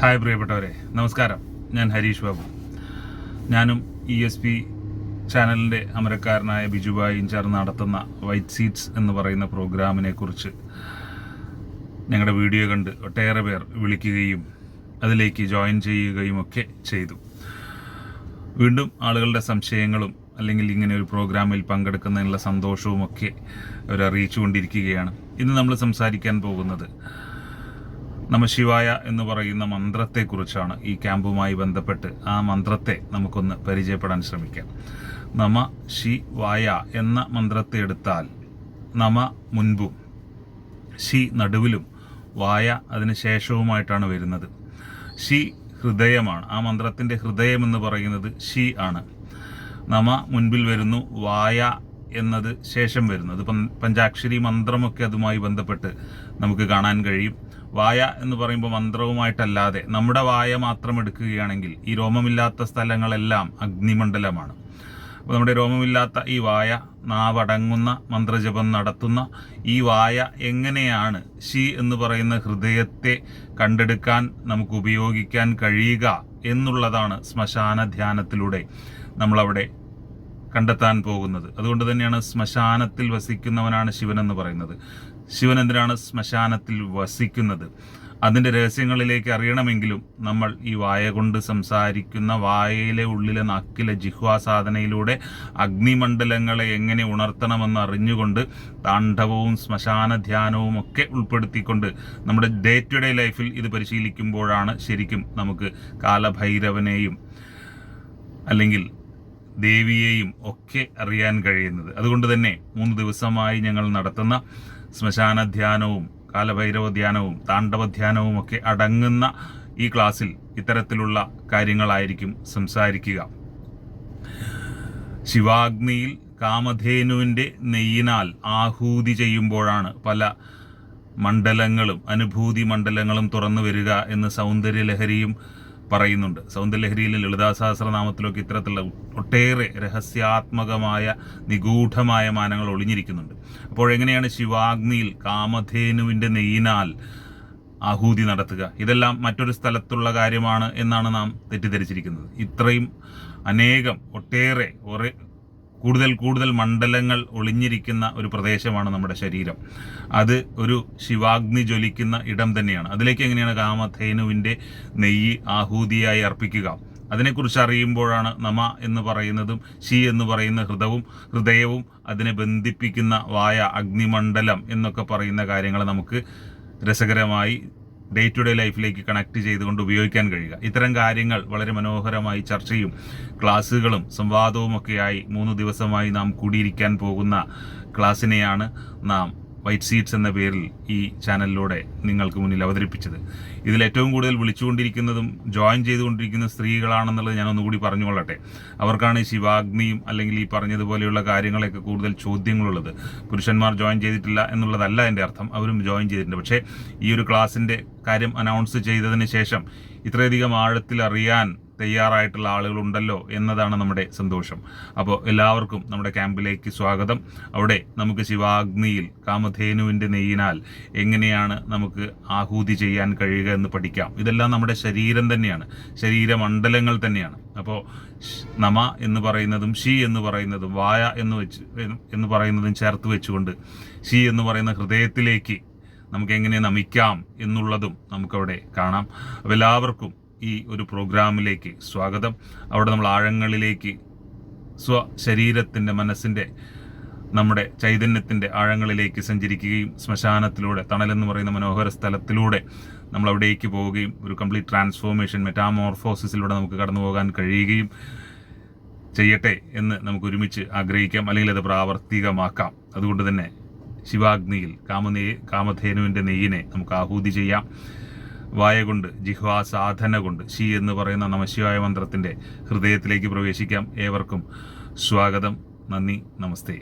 Hi പ്രിയപ്പെട്ടവരെ നമസ്കാരം. ഞാൻ ഹരീഷ് ബാബു. ഞാനും ഇ എസ് പി ചാനലിന്റെ അമരക്കാരനായ ബിജുബായും ചേർന്ന് നടത്തുന്ന വൈറ്റ് സീറ്റ്സ് എന്ന് പറയുന്ന പ്രോഗ്രാമിനെ കുറിച്ച് ഞങ്ങളുടെ വീഡിയോ കണ്ട് ഒട്ടേറെ പേർ വിളിക്കുകയും അതിലേക്ക് ജോയിൻ ചെയ്യുകയും ഒക്കെ ചെയ്തു. വീണ്ടും ആളുകളുടെ സംശയങ്ങളും അല്ലെങ്കിൽ ഇങ്ങനെ ഒരു പ്രോഗ്രാമിൽ പങ്കെടുക്കുന്നതിനുള്ള സന്തോഷവും ഒക്കെ അവർ അറിയിച്ചുകൊണ്ടിരിക്കുകയാണ് ഇന്ന് നമ്മൾ സംസാരിക്കാൻ പോകുന്നത് നമശിവായ എന്ന് പറയുന്ന മന്ത്രത്തെക്കുറിച്ചാണ് ഈ ക്യാമ്പുമായി ബന്ധപ്പെട്ട് ആ മന്ത്രത്തെ നമുക്കൊന്ന് പരിചയപ്പെടാൻ ശ്രമിക്കാം. നമ ശി വായ എന്ന മന്ത്രത്തെ എടുത്താൽ നമ മുൻപും ശി നടുവിലും വായ അതിന് ശേഷവുമായിട്ടാണ് വരുന്നത്. ശി ഹൃദയമാണ്. ആ മന്ത്രത്തിന്റെ ഹൃദയം എന്ന് പറയുന്നത് ശി ആണ്. നമ മുൻപിൽ വരുന്നു വായ എന്നത് ശേഷം വരുന്നത് പഞ്ചാക്ഷരി മന്ത്രമൊക്കെ അതുമായി ബന്ധപ്പെട്ട് നമുക്ക് കാണാൻ കഴിയും. വായ എന്ന് പറയുമ്പോൾ മന്ത്രവുമായിട്ടല്ലാതെ നമ്മുടെ വായ മാത്രം എടുക്കുകയാണെങ്കിൽ ഈ രോമമില്ലാത്ത സ്ഥലങ്ങളെല്ലാം അഗ്നിമണ്ഡലമാണ്. അപ്പോൾ നമ്മുടെ രോമമില്ലാത്ത ഈ വായ നാവടങ്ങുന്ന മന്ത്രജപം നടത്തുന്ന ഈ വായ എങ്ങനെയാണ് ശി എന്ന് പറയുന്ന ഹൃദയത്തെ കണ്ടെടുക്കാൻ നമുക്ക് ഉപയോഗിക്കാൻ കഴിയുക എന്നുള്ളതാണ് ശ്മശാന ധ്യാനത്തിലൂടെ നമ്മളവിടെ കണ്ടെത്താൻ പോകുന്നത്. അതുകൊണ്ട് തന്നെയാണ് ശ്മശാനത്തിൽ വസിക്കുന്നവനാണ് ശിവൻ എന്ന് പറയുന്നത്. ശിവൻ എന്തിനാണ് ശ്മശാനത്തിൽ വസിക്കുന്നത്? അതിന്റെ രഹസ്യങ്ങളിലേക്ക് അറിയണമെങ്കിലും നമ്മൾ ഈ വായ കൊണ്ട് സംസാരിക്കുന്ന വായയിലെ ഉള്ളിലെ നക്കിലെ ജിഹ്വാ സാധനയിലൂടെ അഗ്നിമണ്ഡലങ്ങളെ എങ്ങനെ ഉണർത്തണമെന്ന് അറിഞ്ഞുകൊണ്ട് താണ്ഡവവും ശ്മശാന ധ്യാനവും ഒക്കെ ഉൾപ്പെടുത്തിക്കൊണ്ട് നമ്മുടെ ഡേ ടു ഡേ ലൈഫിൽ ഇത് പരിശീലിക്കുമ്പോഴാണ് ശരിക്കും നമുക്ക് കാലഭൈരവനെയും അല്ലെങ്കിൽ ദേവിയെയും ഒക്കെ അറിയാൻ കഴിയുന്നത്. അതുകൊണ്ട് തന്നെ മൂന്ന് ദിവസമായി ഞങ്ങൾ നടത്തുന്ന ശ്മശാന ധ്യാനവും കാലഭൈരവ ധ്യാനവും താണ്ഡവ ധ്യാനവും ഒക്കെ അടങ്ങുന്ന ഈ ക്ലാസ്സിൽ ഇത്തരത്തിലുള്ള കാര്യങ്ങളായിരിക്കും സംസാരിക്കുക. ശിവാഗ്നിയിൽ കാമധേനുവിന്റെ നെയ്യിനാൽ ആഹൂതി ചെയ്യുമ്പോഴാണ് പല മണ്ഡലങ്ങളും അനുഭൂതി മണ്ഡലങ്ങളും തുറന്നു വരിക എന്ന് സൗന്ദര്യലഹരിയും പറയുന്നുണ്ട്. സൗന്ദര്യലഹരിയിൽ ലളിതാ സഹസ്രനാമത്തിലൊക്കെ ഇത്തരത്തിലുള്ള ഒട്ടേറെ രഹസ്യാത്മകമായ നിഗൂഢമായ മാനങ്ങൾ ഒളിഞ്ഞിരിക്കുന്നുണ്ട്. അപ്പോൾ എങ്ങനെയാണ് ശിവാഗ്നിയിൽ കാമധേനുവിന്റെ നെയ്യിനാൽ ആഹൂതി നടത്തുക? ഇതെല്ലാം മറ്റൊരു സ്ഥലത്തുള്ള കാര്യമാണ് എന്നാണ് നാം തെറ്റിദ്ധരിച്ചിരിക്കുന്നത്. ഇത്രയും അനേകം ഒട്ടേറെ ഒരേ കൂടുതൽ കൂടുതൽ മണ്ഡലങ്ങൾ ഒളിഞ്ഞിരിക്കുന്ന ഒരു പ്രദേശമാണ് നമ്മുടെ ശരീരം. അത് ഒരു ശിവാഗ്നി ജ്വലിക്കുന്ന ഇടം തന്നെയാണ്. അതിലേക്ക് എങ്ങനെയാണ് കാമധേനുവിന്റെ നെയ്യ് ആഹൂതിയായി അർപ്പിക്കുക? അതിനെക്കുറിച്ച് അറിയുമ്പോഴാണ് നമ എന്ന് പറയുന്നതും ശി എന്ന് പറയുന്ന ഹൃദവും ഹൃദയവും അതിനെ ബന്ധിപ്പിക്കുന്ന വായ അഗ്നിമണ്ഡലം എന്നൊക്കെ പറയുന്ന കാര്യങ്ങൾ നമുക്ക് രസകരമായി ഡേ ടു ഡേ ലൈഫിലേക്ക് കണക്ട് ചെയ്തുകൊണ്ട് ഉപയോഗിക്കാൻ കഴിയുക. ഇത്തരം കാര്യങ്ങൾ വളരെ മനോഹരമായി ചർച്ചയും ക്ലാസ്സുകളും സംവാദവും ഒക്കെയായി മൂന്ന് ദിവസമായി നാം കൂടിയിരിക്കാൻ പോകുന്ന ക്ലാസ്സിനെയാണ് നാം വൈറ്റ് സീറ്റ്സ് എന്ന പേരിൽ ഈ ചാനലിലൂടെ നിങ്ങൾക്ക് മുന്നിൽ അവതരിപ്പിച്ചത്. ഇതിൽ ഏറ്റവും കൂടുതൽ വിളിച്ചുകൊണ്ടിരിക്കുന്നതും ജോയിൻ ചെയ്തുകൊണ്ടിരിക്കുന്ന സ്ത്രീകളാണെന്നുള്ളത് ഞാൻ ഒന്നുകൂടി പറഞ്ഞുകൊള്ളട്ടെ. അവർക്കാണ് ശിവാഗ്നിയും അല്ലെങ്കിൽ ഈ പറഞ്ഞതുപോലെയുള്ള കാര്യങ്ങളൊക്കെ കൂടുതൽ ചോദ്യങ്ങളുള്ളത്. പുരുഷന്മാർ ജോയിൻ ചെയ്തിട്ടില്ല എന്നുള്ളതല്ല എന്റെ അർത്ഥം. അവരും ജോയിൻ ചെയ്തിട്ടുണ്ട്. പക്ഷേ ഈ ഒരു ക്ലാസ്സിന്റെ കാര്യം അനൗൺസ് ചെയ്തതിന് ശേഷം ഇത്രയധികം ആഴത്തിൽ അറിയാൻ തയ്യാറായിട്ടുള്ള ആളുകളുണ്ടല്ലോ എന്നതാണ് നമ്മുടെ സന്തോഷം. അപ്പോൾ എല്ലാവർക്കും നമ്മുടെ ക്യാമ്പിലേക്ക് സ്വാഗതം. അവിടെ നമുക്ക് ശിവാഗ്നിയിൽ കാമധേനുവിന്റെ നെയ്യിനാൽ എങ്ങനെയാണ് നമുക്ക് ആഹൂതി ചെയ്യാൻ കഴിയുക എന്ന് പഠിക്കാം. ഇതെല്ലാം നമ്മുടെ ശരീരം തന്നെയാണ്. ശരീരമണ്ഡലങ്ങൾ തന്നെയാണ്. അപ്പോൾ നമ എന്ന് പറയുന്നതും ഷി എന്ന് പറയുന്നതും വായ എന്ന് വെച്ച് എന്ന് പറയുന്നതും ചേർത്ത് വെച്ചുകൊണ്ട് ഷി എന്ന് പറയുന്ന ഹൃദയത്തിലേക്ക് നമുക്ക് എങ്ങനെ നമിക്കാം എന്നുള്ളതും നമുക്കവിടെ കാണാം. അപ്പോൾ എല്ലാവർക്കും ഈ ഒരു പ്രോഗ്രാമിലേക്ക് സ്വാഗതം. അവിടെ നമ്മൾ ആഴങ്ങളിലേക്ക് സ്വ ശരീരത്തിന്റെ മനസ്സിന്റെ നമ്മുടെ ചൈതന്യത്തിന്റെ ആഴങ്ങളിലേക്ക് സഞ്ചരിക്കുകയും ശ്മശാനത്തിലൂടെ തണലെന്ന് പറയുന്ന മനോഹര സ്ഥലത്തിലൂടെ നമ്മൾ അവിടേക്ക് പോവുകയും ഒരു കംപ്ലീറ്റ് ട്രാൻസ്ഫോർമേഷൻ മെറ്റാമോർഫോസിസിലൂടെ നമുക്ക് കടന്നു പോകാൻ കഴിയുകയും ചെയ്യട്ടെ എന്ന് നമുക്ക് ഒരുമിച്ച് ആഗ്രഹിക്കാം. അല്ലെങ്കിൽ അത് പ്രാവർത്തികമാക്കാം. അതുകൊണ്ട് തന്നെ ശിവാഗ്നിയിൽ കാമനേ കാമധേനുവിന്റെ നെയ്യിനെ നമുക്ക് ആഹൂതി ചെയ്യാം. വായ കൊണ്ട് ജിഹ്വാ സാധന കൊണ്ട് ശി എന്ന് പറയുന്ന നമശിവായ മന്ത്രത്തിന്റെ ഹൃദയത്തിലേക്ക് പ്രവേശിക്കാം ഏവർക്കും. സ്വാഗതം. നന്ദി. നമസ്തേ.